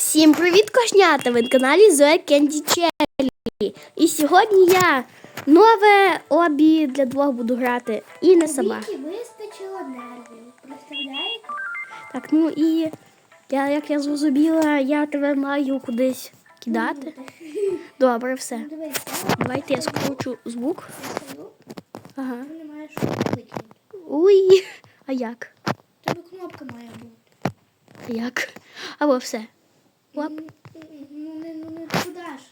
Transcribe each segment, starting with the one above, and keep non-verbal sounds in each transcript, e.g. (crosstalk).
Всім привіт, кошнята! Ви на каналі Зоя Кенді Челі. І сьогодні я нове обі для двох буду грати. І не сама. Вистачило нервів. Представляєте? Так, ну і я, як я зрозуміла, я тебе маю кудись кидати. Добре, все. Ну, Давайте я скручу звук. Ага. Уй. (laughs) А як? Тебе кнопка має бути. А як? Або все. М, Ну не, ну не туди ж.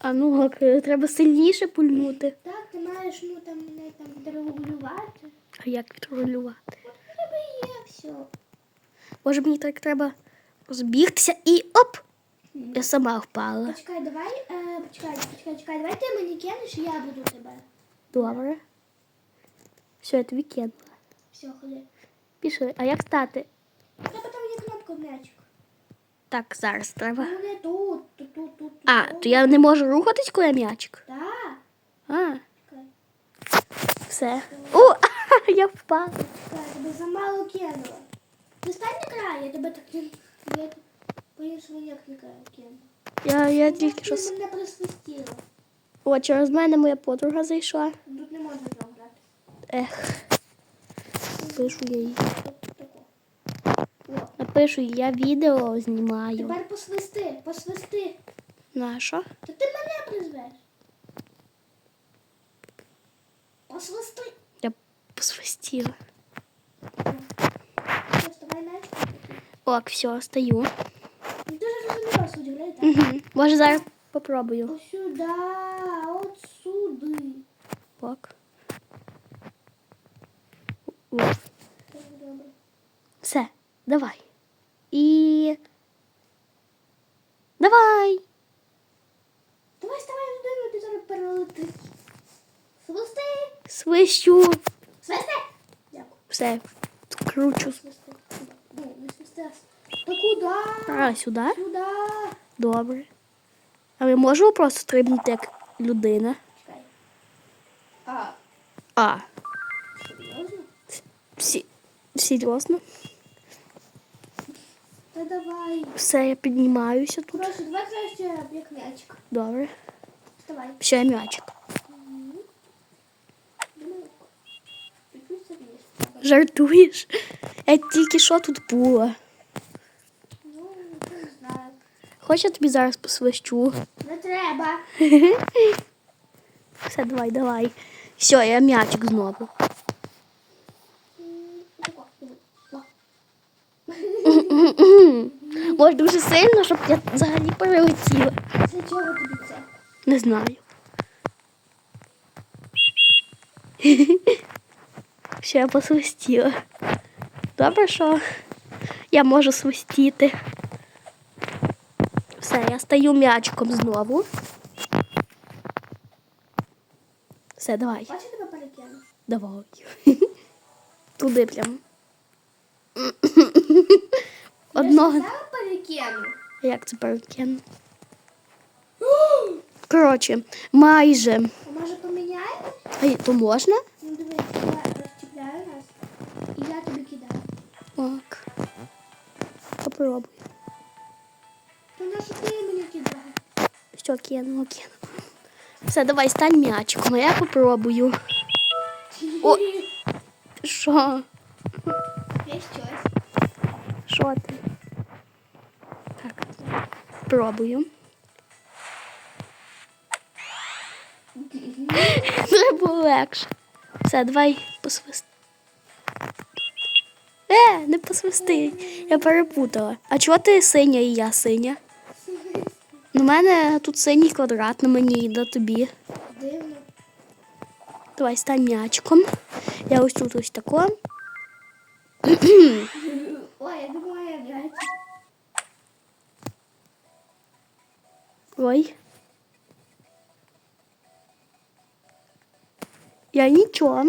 А ну ок, треба сильніше пульнути. Так, ти маєш ну там не там регулювати. А як відрегулювати? От є все. Може мені так треба розбігтися і оп! Я сама впала. Почекай, давай, е, почекай, почекай, почекай, давай ти мені кинеш, і я буду тебе. Добре. Все, я тобі кинула. Все, ходи. Пішли. А як стати? Тебе там є кнопка м'ячик. Так, зараз треба. Ну не тут, тут, тут, тут. А, то я не можу рухатись, коли я м'ячик. Так. А, все. О, (laughs) я впала. Так, тебе замало кинула. Ти стань на край, я тебе так не... Я по-іншому ніяк не краю кину. Я, я тільки що. Ти мене присвистіло. О, через мене моя подруга зайшла. Тут не можна грати. Ех. Пишу я їй. Напишу, я відео знімаю. тепер посвисти, посвисти. На що? Та ти мене призвеш. Посвисти. Я посвистіла. Ок, все, стою. Ти ж розуміла суть гри, так? Угу. Може зараз попробую. Ось сюди, от сюди. Ок. Все, давай. І. Давай! Давай ставай людину, ти зараз перелетиш. Свисти. Свищу. Свисти. Дякую. Все, кручу. Свисти. Ну, не свисти. Та куди? А, сюди? Сюди. Добре. А я можу просто стрибнути як людина? Чекай. А, А, серйозно? всі, серйозно? Та давай. Все, я піднімаюся тут. Коротше, давай краще як м'ячик. Добре. Вставай. Ще м'ячик. Думаю, чуть-чуть сильніше. Жартуєш? Я тільки що тут була. Ну, не знаю. Хоч я тобі зараз посвищу. Не треба. (laughs) Все, давай, давай. Все, я м'ячик знову. (laughs) Може дуже сильно, щоб я взагалі перелетіла. Для чого тобі це? Не знаю. (laughs) Ще я посвистіла. Добре, що я можу свистіти. Все, я стаю м'ячиком знову. Все, давай. Бачиш, тебе перекину? Давай. (laughs) Туди прям. Одного. Як це перекину? Коротше, майже. А може поміняємо? А то можна? Ну дивись, я розчіпляю нас. І я тобі кидаю. Так. Попробуй. То на що ти мені? Що кинула, кинула. Все, давай стань м'ячиком, а я попробую. О. Що? Є щось. Що ти? Так. Пробую. (laughs) Треба було легше. Все, давай посвисти. Е, не посвисти. Я перепутала. А чого ти синя і я синя? У мене тут синій квадрат на мені і на тобі. Дивно. Давай стань м'ячиком. Я ось тут ось тако. (clears throat) Ой, я думала, я м'яч. Ой. Я нічого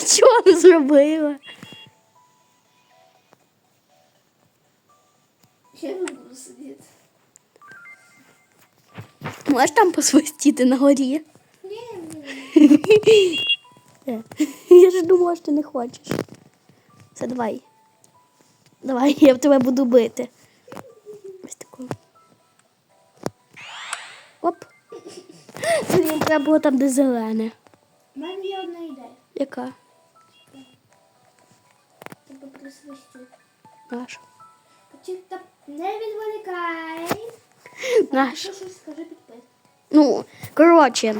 нічого не зробила. Я не буду сидіти. Можеш там посвистіти на горі? Ні. ні. Я ж думала, що ти не хочеш. Це давай. Давай, я в тебе буду бити. Ось таку. Оп. Це треба було там де зелене. У мене є одна ідея. Яка? Тебе присвистю. Наша. Почек- та Не відволікай. Наша. Що щось скажи підпис. Ну, коротше.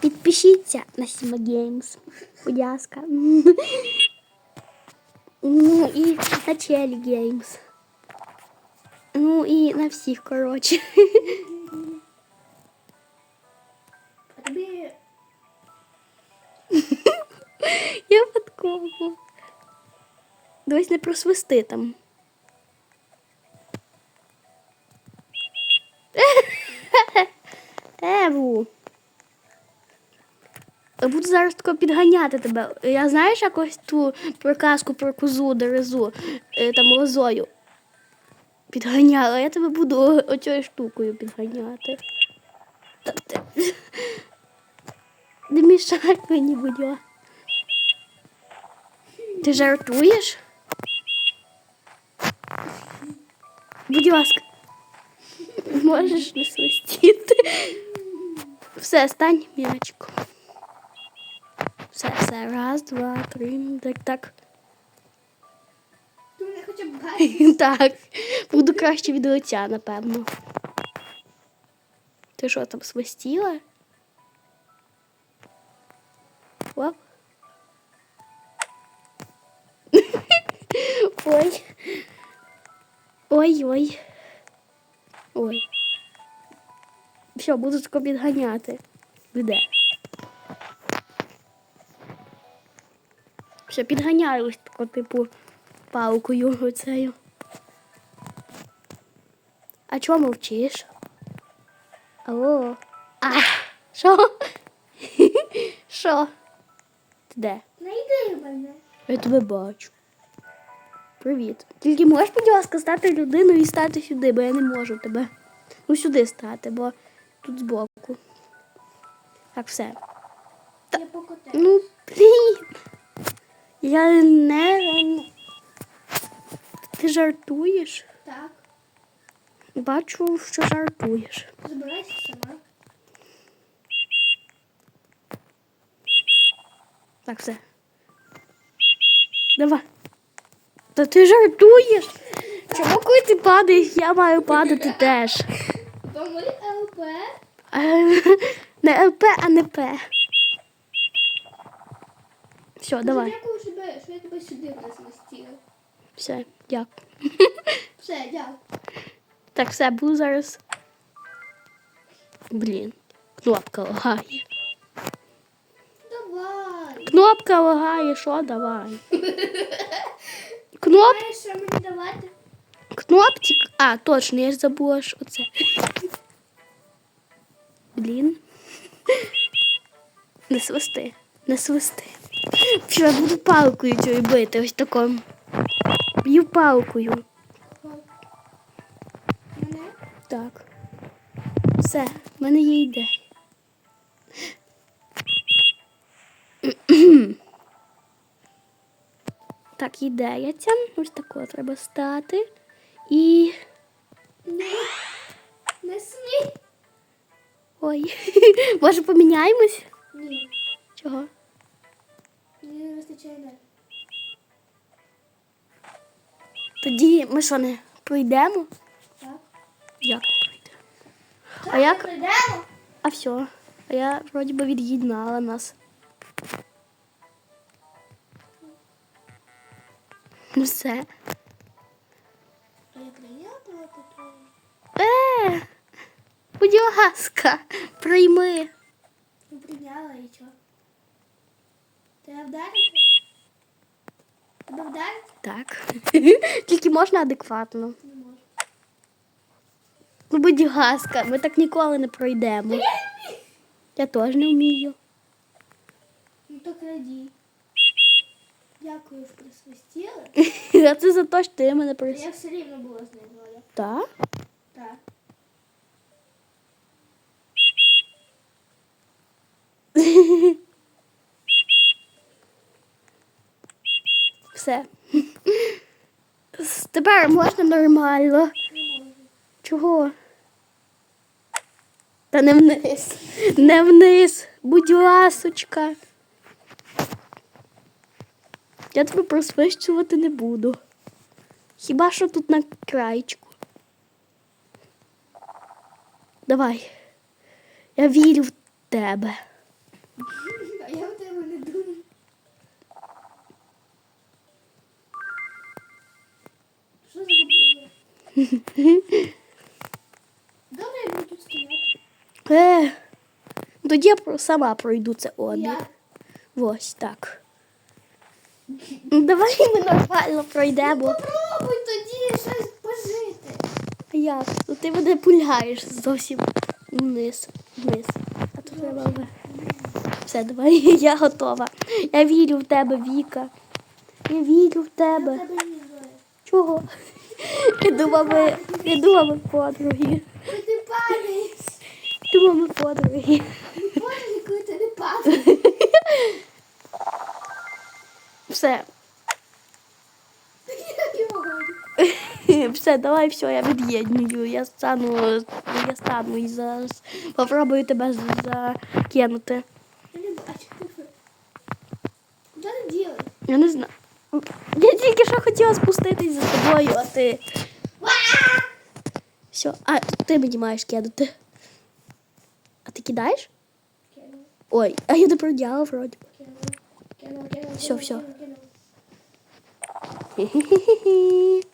Підпишіться на Сіма Games. Будь ласка. Ну і на Челі Games. Ну і на всіх, коротше. А тобі Я випадково. Дивись, не просвисти там. (laughs) Еву. Я буду зараз тако підганяти тебе. Я знаєш якось ту проказку про козу дерезу е, там лозою підганяла. Я тебе буду оцією штукою підганяти. (laughs) Не мішай мені, будь ласка. Ти жартуєш? Будь ласка. Можеш не свистіти. Все, стань м'ячиком. Все, все. Раз, два, три. Так, так. (laughs) Так. Буду краще від лиця, напевно. Ти що там свистіла? Оп. (laughs) Ой. Ой-ой. Ой. Все, буду тако підганяти. Де? Все, підганяю ось тако, типу, палкою оцею. А чого мовчиш? Алло. А, що? (laughs) Що? Ти де? Найди мене. Я тебе бачу. Привіт. Тільки можеш, будь ласка, стати людиною і стати сюди, бо я не можу тебе. Ну сюди стати, бо тут збоку. Так, все. Я покотаю. Ну, блін. Я не. Ти жартуєш? Так. Бачу, що жартуєш. Забирайся сама. Так, все. Давай. Та ти жартуєш? Чому коли ти падаєш, я маю падати теж. Тому ЛП. Е, Не ЛП, а не П. Все, давай. Дякую, що тебе- що я тебе сюди присвистила. Все, дякую. (laughs) Все, дякую. Так, все, буду зараз. Блін, кнопка лагає. Давай. Кнопка лагає, що давай? (laughs) Кноп... Що мені давати? Кнопчик. А, точно, я ж забула, що це. Блін. Не свисти, не свисти. Що, я буду палкою цією бити, ось таком. Б'ю палкою. Мене? Так. Все, в мене є ідея. (clears throat) Так, ідея ця. Ось тако треба стати. І. Не. Не смій. Ой. (laughs) Може поміняємось? Ні. Чого? Мені не вистачає енергії. Тоді ми що не пройдемо? Так. Як не пройдемо? А Так, як? Прийдемо? А все. А я вроді би від'єднала нас. Все. Е, будь ласка, прийми. Ну, прийняла і чого? Тебе вдарити? Тебе вдарити? Так. (laughs) Тільки можна адекватно. Не можу. Ну, будь ласка, ми так ніколи не пройдемо. Я теж не вмію. Ну то краді. Дякую, що присвистіли. (laughs) А це за те, що ти мене Я все рівно була з ним Оля. Так? Так. (laughs) Все. (laughs) Тепер можна нормально. Чого? Та не вниз. Не вниз. Будь ласочка. Я тебе просвищувати не буду. Хіба що тут на краєчку. Давай. Я вірю в тебе. А я в тебе не думаю. Що за було? Добре, я буду тут стояти. Е, тоді я сама пройду це обі. Ось так. Ну, Давай ми нормально пройдемо. Попробуй тоді щось пожити. А Як? Ну ти мене пуляєш зовсім вниз. Вниз. А то треба вверх. Все, давай, (laughs) я готова. Я вірю в тебе, Віка. Я вірю в тебе. не. Чого? Я думав, ми, я думав, ми подруги. Ти падаєш. Думав, ми подруги. Боже, коли ти не падаєш. Все. Все, давай, все, я від'єднюю. Я стану, я стану і зараз попробую тебе закинути. Я не знаю. Я тільки що хотіла спуститись за тобою, а ти. Все, а ти мені маєш кидати. А ти кидаєш? Ой, а я не продяла вроді. кинув, кинув, Хі-хі-хі-хі.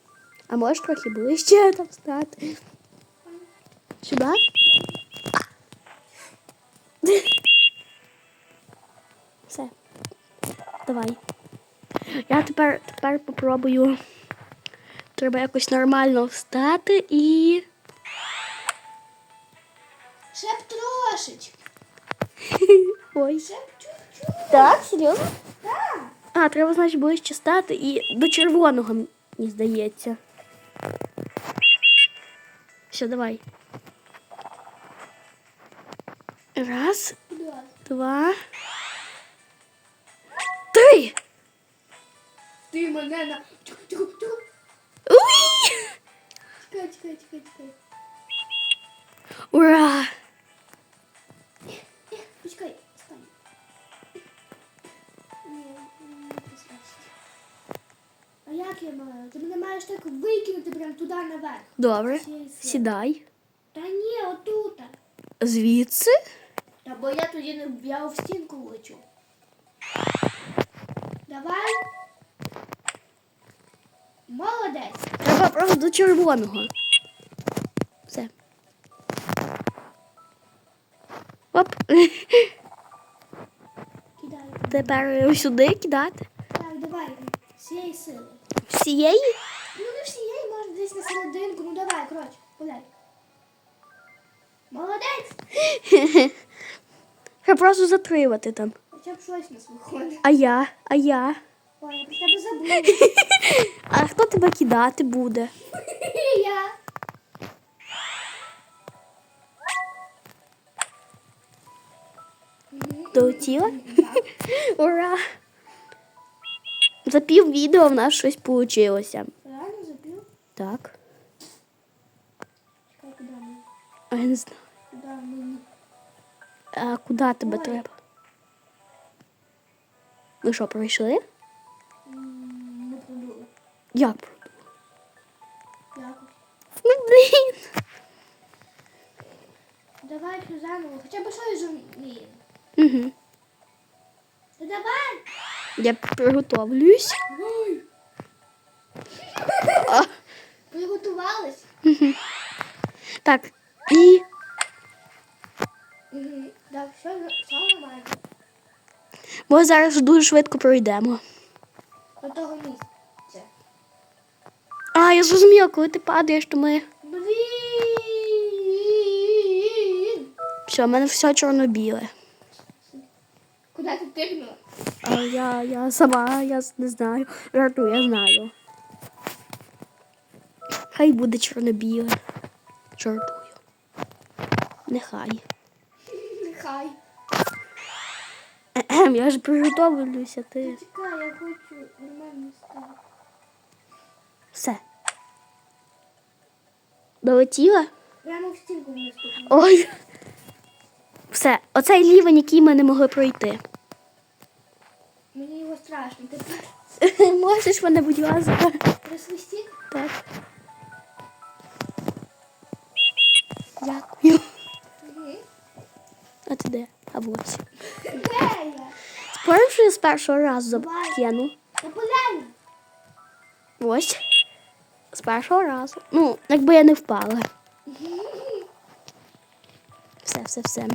А можеш трохи ближче (laughs) там стати? Сюди? Все. Давай. Я тепер, тепер попробую. Треба якось нормально встати і. Ще б трошечки. (laughs) Ой. Ще б чуть-чуть. Так, серйозно? А, треба, значить, ближче стати і до червоного, мені здається. Все, давай. Раз, два. Три! Ти мене на. Тихо, тихо, тихо. Уй! Чекай, чекай, чекай, чекай. Ура! А як я маю? Ти мене маєш так викинути прям туди наверх. Добре. Сідай. Та ні, отут. Звідси. Та бо я тоді не я в стінку влечу. Давай. Молодець. Треба просто до червоного. Все. Оп. (laughs) Кидай. Тепер сюди кидати. Всієї сили. Всієї? Ну не всієї, може десь на серединку. Ну давай, коротше, гуляй. Молодець. (laughs) Треба просто затримати там. Хоча б щось нас виходить. А я, а я. Ой, я про тебе забула. (laughs) А хто тебе кидати буде? (laughs) я. Долетіла? Ура! За пів відео в нас щось вийшло. Реально забив? Так. Чекай, куди ми? А я не знаю. Куди ми? А куди тебе Ой. треба? Ви що, пройшли? Не подумав. Як? Якось. Ну, блін. Давай ще заново. Хоча б щось зуміємо. Угу. Ну давай. Я приготовлюсь. А, Приготувались? так, і. Так, все, все нормально. ми зараз дуже швидко пройдемо. До того місця. А, я зрозуміла, коли ти падаєш, то ми. Блін. Все, в мене все чорно-біле. Куди ти тикнула? А я, я сама, я не знаю. Жартую, я знаю. Хай буде чорно-біле. Жартую. Нехай. Нехай. Ем, я ж приготовлюся, ти. Чекай, я хочу нормально стати. Все. Долетіла? Прямо в стінку не стукнула. Ой. Все, оцей рівень, який ми не могли пройти. Мені його страшно. Ти (laughs) Можеш мене, будь ласка. присвистіть? Так. Дякую. А ти де? А ось. Де я? Спорим, що я з першого разу. На. Ось. З першого разу. Ну, якби я не впала. Все, все, все.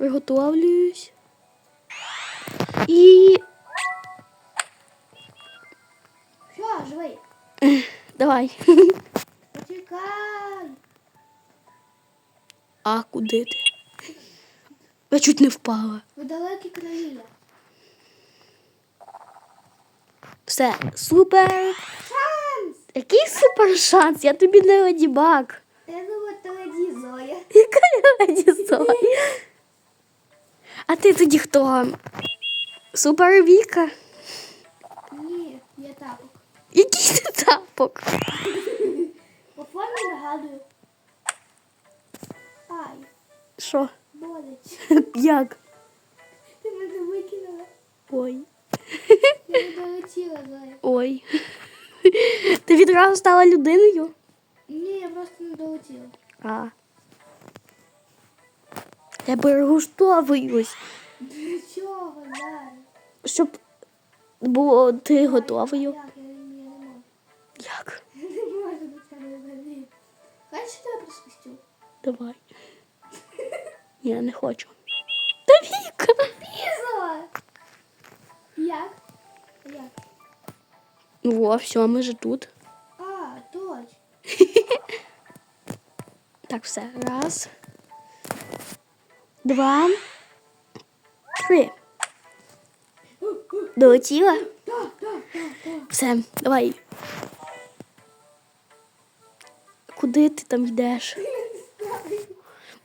Приготовлююсь. І Що, живий? давай. Почекай. А куди ти? Я чуть не впала. В далекі краї. Все, супер. Шанс! Який супер шанс? Я тобі не леді баг. Я думаю, то леді Зоя. Яка я леді Зоя? А ти тоді хто? Супер Віка? Ні, я тапок. Який ти тапок? По формі нагадую. Ай, Що? болить. Як? Ти мене викинула. Ой. Я не долетіла, Зоя. Ой. Ти відразу стала людиною? Ні, я просто не долетіла. А. Я перегуштовуюсь, Для чого зараз? щоб було ти готовою. Як? Я, не можу. Як? Я не можу до тебе взагалі. Хочеш, що я присвистю? Давай. Я не хочу. Та Віка! Як? Як? Во, все, ми же тут. А, точно. (laughs) Так, все. Раз. Два. Три. Долетіла? Все, давай. Куди ти там йдеш?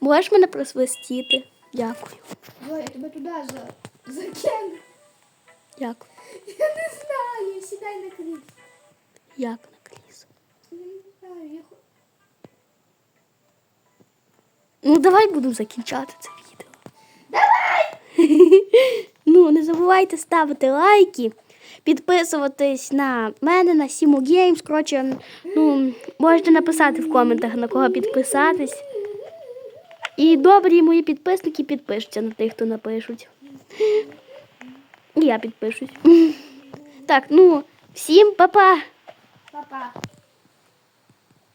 Можеш мене просвистіти? Дякую. Зоя, я тебе туди за... закину. Дякую. Я не знаю, сідай на крісло. Як на крісло? Я не знаю, я Ну, давай будемо закінчати це. Давай! (laughs) Ну, не забувайте ставити лайки, підписуватись на мене, на Сіму Геймс. Коротше, ну, можете написати в коментах, на кого підписатись. І добрі мої підписники підпишуться на тих, хто напишуть. І я підпишусь. (laughs) Так, ну, всім па-па! Папа.